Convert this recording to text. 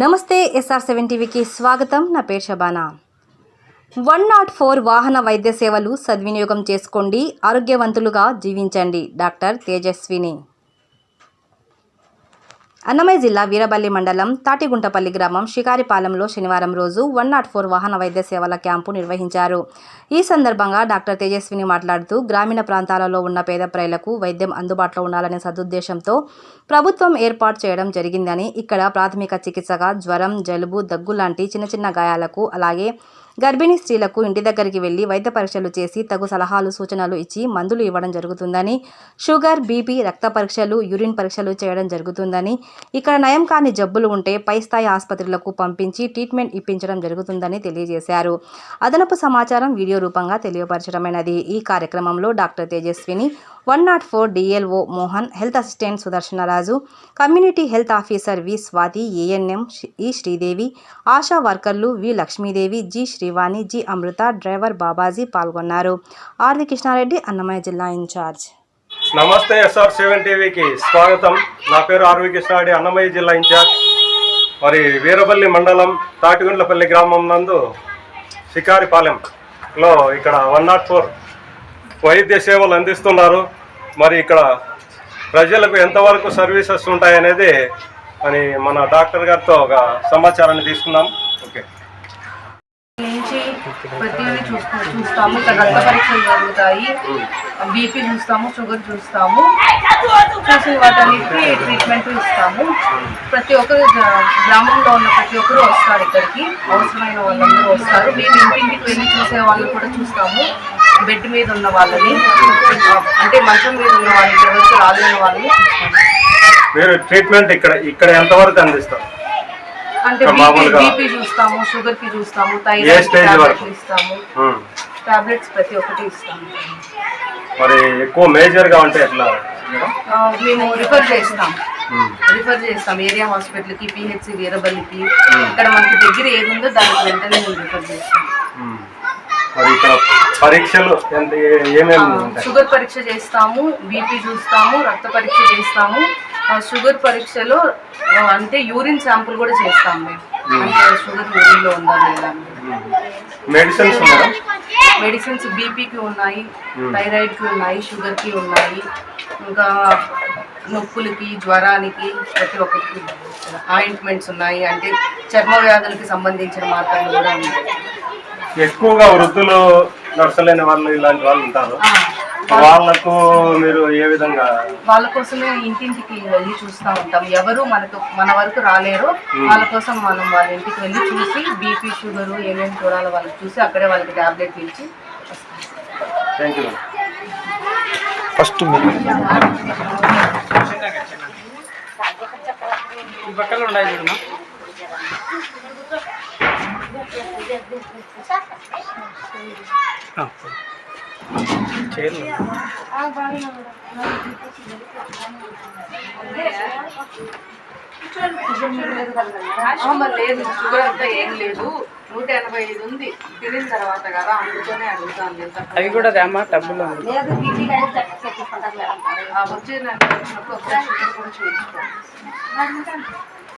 నమస్తే SR seven టీవీకి స్వాగతం. నా పేరు షబానా. వన్ నాట్ ఫోర్ వాహన వైద్య సేవలు సద్వినియోగం చేసుకోండి ఆరోగ్యవంతులుగా జీవించండి. డాక్టర్ తేజస్విని. అన్నమయ్య జిల్లా వీరబల్లి మండలం తాటిగుంటపల్లి గ్రామం షికారిపాలెంలో శనివారం రోజు వన్ నాట్ ఫోర్ వాహన వైద్య సేవల క్యాంపు నిర్వహించారు. ఈ సందర్భంగా డాక్టర్ తేజస్విని మాట్లాడుతూ గ్రామీణ ప్రాంతాలలో ఉన్న పేద ప్రజలకు వైద్యం అందుబాటులో ఉండాలనే సదుద్దేశంతో ప్రభుత్వం ఏర్పాటు చేయడం జరిగిందని ఇక్కడ ప్రాథమిక చికిత్సగా జ్వరం జలుబు దగ్గు లాంటి చిన్న చిన్న గాయాలకు అలాగే గర్భిణీ స్త్రీలకు ఇంటి దగ్గరికి వెళ్ళి వైద్య పరీక్షలు చేసి తగు సలహాలు సూచనలు ఇచ్చి మందులు ఇవ్వడం జరుగుతుందని షుగర్ బీపీ రక్త పరీక్షలు యూరిన్ పరీక్షలు చేయడం జరుగుతుందని ఇక్కడ నయం కాని జబ్బులు ఉంటే పై స్థాయి ఆసుపత్రులకు పంపించి ట్రీట్మెంట్ ఇప్పించడం జరుగుతుందని తెలియజేశారు. అదనపు సమాచారం వీడియో రూపంగా తెలియపరచడమైనది. ఈ కార్యక్రమంలో doctor Tejaswini one not four DLO Mohan health assistant Sudarshanaraju community health officer V Swathi ANM E Sridevi ASHA వర్కర్లు V Lakshmidevi G Sri Srivani G Amrutha driver Babaji పాల్గొన్నారు. ఆర్వి కృష్ణారెడ్డి అన్నమయ్య జిల్లా ఇన్ఛార్జ్. నమస్తే SR seven టీవీకి స్వాగతం. నా పేరు RV కృష్ణాడి Annamayya జిల్లా incharge. మరి వీరపల్లి మండలం తాటిగుండ్లపల్లి గ్రామం నందు షికారిపాలెంలో ఇక్కడ వన్ నాట్ ఫోర్ వైద్య సేవలు అందిస్తున్నారు. మరి ఇక్కడ ప్రజలకు ఎంతవరకు సర్వీసెస్ ఉంటాయనేది అని మన డాక్టర్ గారితో ఒక సమాచారాన్ని తీసుకుందాం. ఓకే. నుంచి ప్రతిదీ చూస్తూ చూస్తాము. ఇక్కడ రక్త పరీక్షలు జరుగుతాయి. బీపీ చూస్తాము షుగర్ చూస్తాము. చూసిన వాటన్నిటికీ ట్రీట్మెంట్ ఇస్తాము. ప్రతి ఒక్కరు గ్రా- గ్రామంలో ఉన్న ప్రతి ఒక్కరు వస్తారు ఇక్కడికి. అవసరమైన వాళ్ళందరూ వస్తారు. మేము ఇంటింటికి వెళ్ళి చూసే వాళ్ళని కూడా చూస్తాము. బెడ్ మీద ఉన్న వాళ్ళని. అంటే మంచం మీద ఉన్న వాళ్ళని ఎవరికి రాలేని వాళ్ళని. మీరు ట్రీట్మెంట్ ఇక్కడ ఇక్కడ ఎంతవరకు అందిస్తారు? అంటే బీపీ చూస్తాము షుగర్కి చూస్తాము థైరాయిడ్? టాబ్లెట్లు ఇస్తాము. టాబ్లెట్స్ ప్రతి ఒక్కటి ఇస్తాము మరి ఎక్కువ మేజర్గా ఉంటే ఎట్లా మేడం? ఆ, మేము రిఫర్ చేస్తాం. రిఫర్ చేస్తాం ఏరియా హాస్పిటల్కి పిహెచ్సి వీరబల్లికి ఇక్కడ మనకి దగ్గర ఏది ఉందో దానికి వెంటనే మేము రిఫర్ చేస్తాం ఉమ్. మరి ఇక్కడ పరీక్షలు ఏమేమి షుగర్ పరీక్ష చేస్తాము బీపీ చూస్తాము రక్త పరీక్ష చేస్తాము షుగర్ పరీక్షలో అంటే యూరిన్ శాంపుల్ కూడా చేస్తాం మేము. అంటే షుగర్ యూరిన్లో ఉందా లేదా. మెడిసిన్స్ మేడం మెడిసిన్స్ బీపీకి ఉన్నాయి థైరాయిడ్కి ఉన్నాయి షుగర్కి ఉన్నాయి ఇంకా నొప్పులకి జ్వరానికి ప్రతి ఒక్కరికి ఆయింట్మెంట్స్ ఉన్నాయి. అంటే చర్మ వ్యాధులకి సంబంధించిన మాత్రలు కూడా ఉన్నాయి. ఎక్కువగా వృద్ధులు నడచలేని వాళ్ళు ఇలాంటి వాళ్ళు ఉంటారు. వాళ్ళకు మీరు ఏ విధంగా వాళ్ళ కోసమే ఇంటింటికి వెళ్ళి చూస్తూ ఉంటాం. ఎవరు మనకు మన వరకు రాలేరు. వాళ్ళ కోసం మనం వాళ్ళ ఇంటికి వెళ్ళి చూసి బీపీ షుగర్ ఏమేమి చూడాలో వాళ్ళకి చూసి అక్కడే వాళ్ళకి టాబ్లెట్ ఇచ్చి వస్తాం థ్యాంక్ యూ ఫస్ట్ బట్టలు ఉన్నాయి చూడమ్మా. చైర్లు. మరి లేదు షుగర్ అంతా ఏం లేదు. నూట ఎనభై ఐదు ఉంది. తినిన తర్వాత కదా అందుకనే అడుగుతాను అవి కూడా రామా వచ్చే వచ్చినప్పుడు ఒకసారి చూపించుకోండి